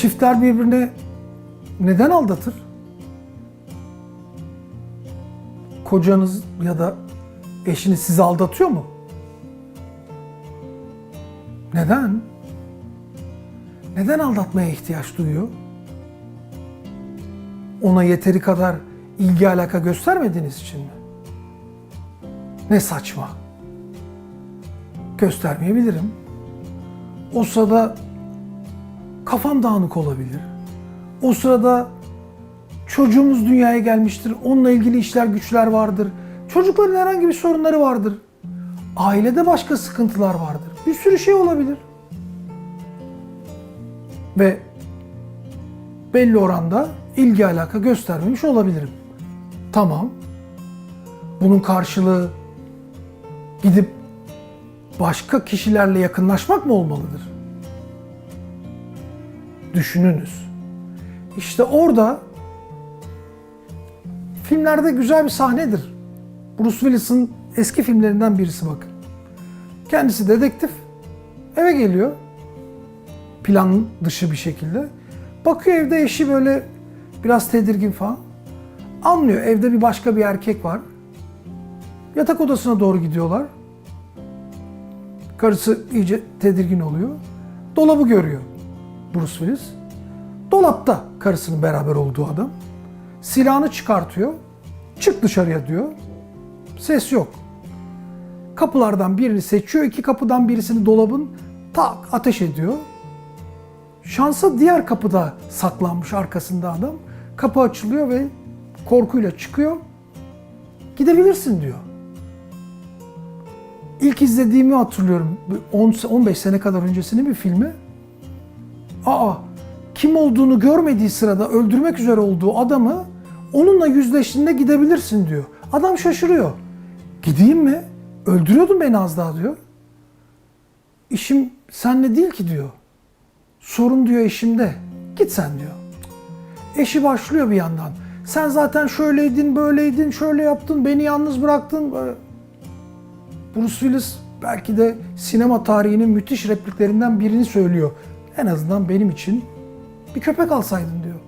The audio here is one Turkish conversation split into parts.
Çiftler birbirini neden aldatır? Kocanız ya da eşiniz sizi aldatıyor mu? Neden? Neden aldatmaya ihtiyaç duyuyor? Ona yeteri kadar ilgi alaka göstermediğiniz için mi? Ne saçma. Göstermeyebilirim. O sırada kafam dağınık olabilir. O sırada çocuğumuz dünyaya gelmiştir. Onunla ilgili işler güçler vardır. Çocukların herhangi bir sorunları vardır. Ailede başka sıkıntılar vardır. Bir sürü şey olabilir. Ve belli oranda ilgi alaka göstermemiş olabilirim. Tamam. Bunun karşılığı gidip başka kişilerle yakınlaşmak mı olmalıdır? Düşününüz. İşte orada filmlerde güzel bir sahnedir. Bruce Willis'in eski filmlerinden birisi bakın. Kendisi dedektif. Eve geliyor. Plan dışı bir şekilde. Bakıyor evde eşi böyle biraz tedirgin falan. Anlıyor evde bir başka bir erkek var. Yatak odasına doğru gidiyorlar. Karısı iyice tedirgin oluyor. Dolabı görüyor Bruce Willis. Dolapta karısının beraber olduğu adam. Silahını çıkartıyor. Çık dışarıya diyor. Ses yok. Kapılardan birini seçiyor. iki kapıdan birisini dolabın tak ateş ediyor. Şansa diğer kapıda saklanmış arkasında adam. Kapı açılıyor ve korkuyla çıkıyor. Gidebilirsin diyor. İlk izlediğimi hatırlıyorum. 10 15 sene kadar öncesinin bir filmi. Aa, kim olduğunu görmediği sırada öldürmek üzere olduğu adamı onunla yüzleştiğinde gidebilirsin diyor. Adam şaşırıyor. Gideyim mi? Öldürüyordun beni az daha diyor. İşim senle değil ki diyor. Sorun diyor eşimde. Git sen diyor. Eşi başlıyor bir yandan. Sen zaten şöyleydin, böyleydin, şöyle yaptın, beni yalnız bıraktın. Böyle. Bruce Willis belki de sinema tarihinin müthiş repliklerinden birini söylüyor. En azından benim için bir köpek alsaydın diyor.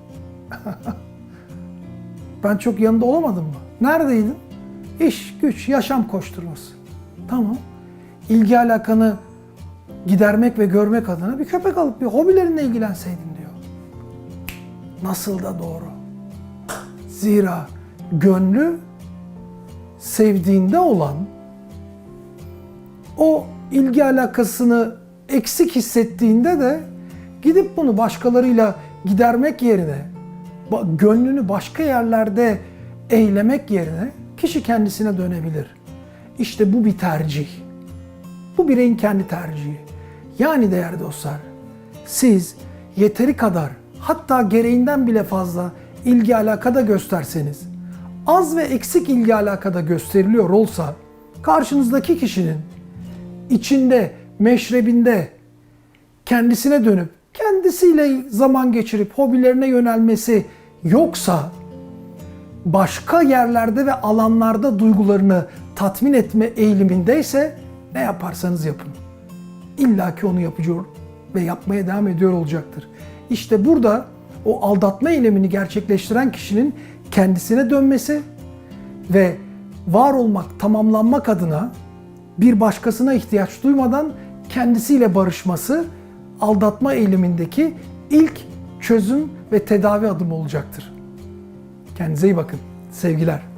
ben çok yanında olamadım mı? Neredeydin? İş, güç, yaşam koşturması. Tamam. İlgi alakanı gidermek ve görmek adına bir köpek alıp bir hobilerinle ilgilenseydin diyor. Nasıl da doğru. Zira gönlü sevdiğinde olan o ilgi alakasını eksik hissettiğinde de gidip bunu başkalarıyla gidermek yerine gönlünü başka yerlerde eylemek yerine kişi kendisine dönebilir. İşte bu bir tercih. Bu bireyin kendi tercihi. Yani değerli dostlar, siz yeteri kadar hatta gereğinden bile fazla ilgi alakada gösterseniz, az ve eksik ilgi alakada gösteriliyor olsa karşınızdaki kişinin içinde, meşrebinde kendisine dönüp kendisiyle zaman geçirip hobilerine yönelmesi yoksa başka yerlerde ve alanlarda duygularını tatmin etme eğilimindeyse ne yaparsanız yapın. İlla ki onu yapıyor ve yapmaya devam ediyor olacaktır. İşte burada o aldatma eylemini gerçekleştiren kişinin kendisine dönmesi ve var olmak, tamamlanmak adına bir başkasına ihtiyaç duymadan kendisiyle barışması aldatma eylemindeki ilk çözüm ve tedavi adımı olacaktır. Kendinize iyi bakın. Sevgiler.